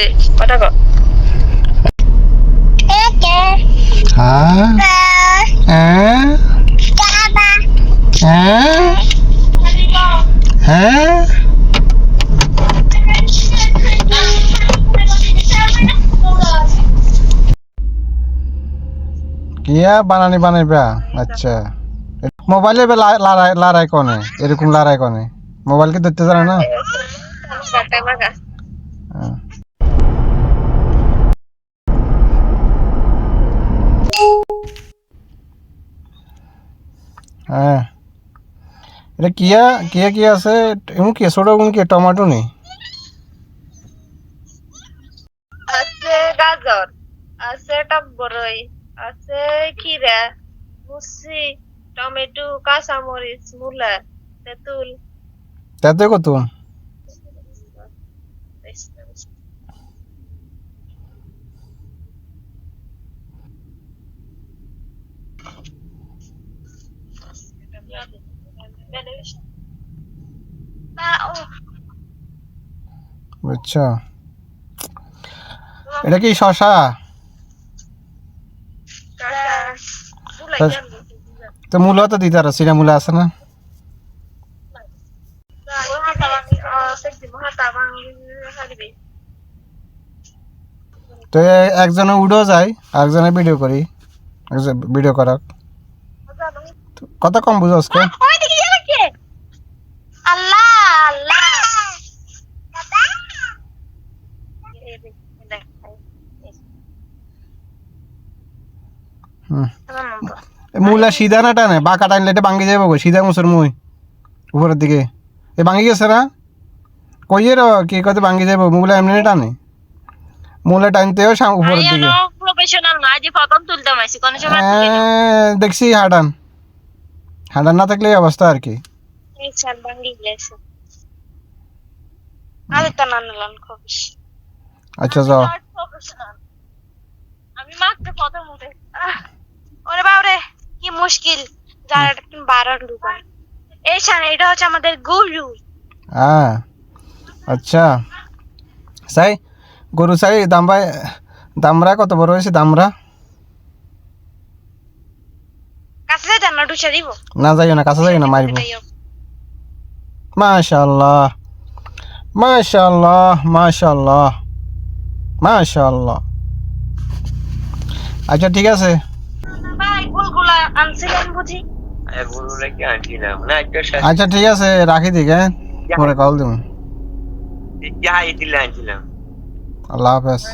দে কথা কও হ্যাঁ হ্যাঁ হ্যাঁ হ্যাঁ কিয়া বানানি বানাইবা আচ্ছা মোবাইলে বে লা- লড়াই লড়াই কনে এরকম লড়াই কনে মোবাইল কি ধরতে জানে না বাটা বাগা হ্যাঁ। হ্যাঁ। এটা কিয়া কিয়া কি আছে? এমন কি ছোট কোন কি টমেটো নেই? আছে গাজর আছে টকবরই আছে খিরা মুসি টমেটো কাঁচামরিচ মূলা তেঁতুল। তাতে কত? বুঝছ এটা কি শশা? তো মূলা তো দিতে পারো সিরা মূলা আছে না? তো একজনে উডো যায়, আরেকজনে ভিডিও করি ভিডিও করাক। কত কম বুঝো আজকে আল্লাহ আল্লাহ। হুম। এ মূলা সিধা না টানে? বাঁকা টানলে এটা ভাঙ্গি যাব গো, সিধা মুসর মুই। উপরের দিকে। এ ভাঙ্গি গেছে না? কইয়ে র কি কত ভাঙ্গি যাব মূলা এমনি টানে? মূলা টানতেও উপরের দিকে। এ, দেখছি হাডান হাডান না থাকলে এই অবস্থা আর কি। আচ্ছা যাও। আমি আহ, ওরে বাবরে কি মুশকিল। যার বারণ দোকান এই শান এটা হচ্ছে আমাদের গুরু। হ্যাঁ আচ্ছা। সাই গরু সাই দামরা দামরা কত বড় হয়েছে দামরা? কাছে যাই দিব না যাইও না কাছে যাইও না মারিব মাশাল্লাহ মাশাল্লাহ মাশাল্লাহ মাশাল্লাহ আচ্ছা ঠিক আছে ভাই গুলগুলা আনছিলেন বুঝি গরুরা কি আনছিলাম না একটা আচ্ছা ঠিক আছে রাখি দিকে পরে কল দেবো আনছিলাম আল্লাহ হাফেজ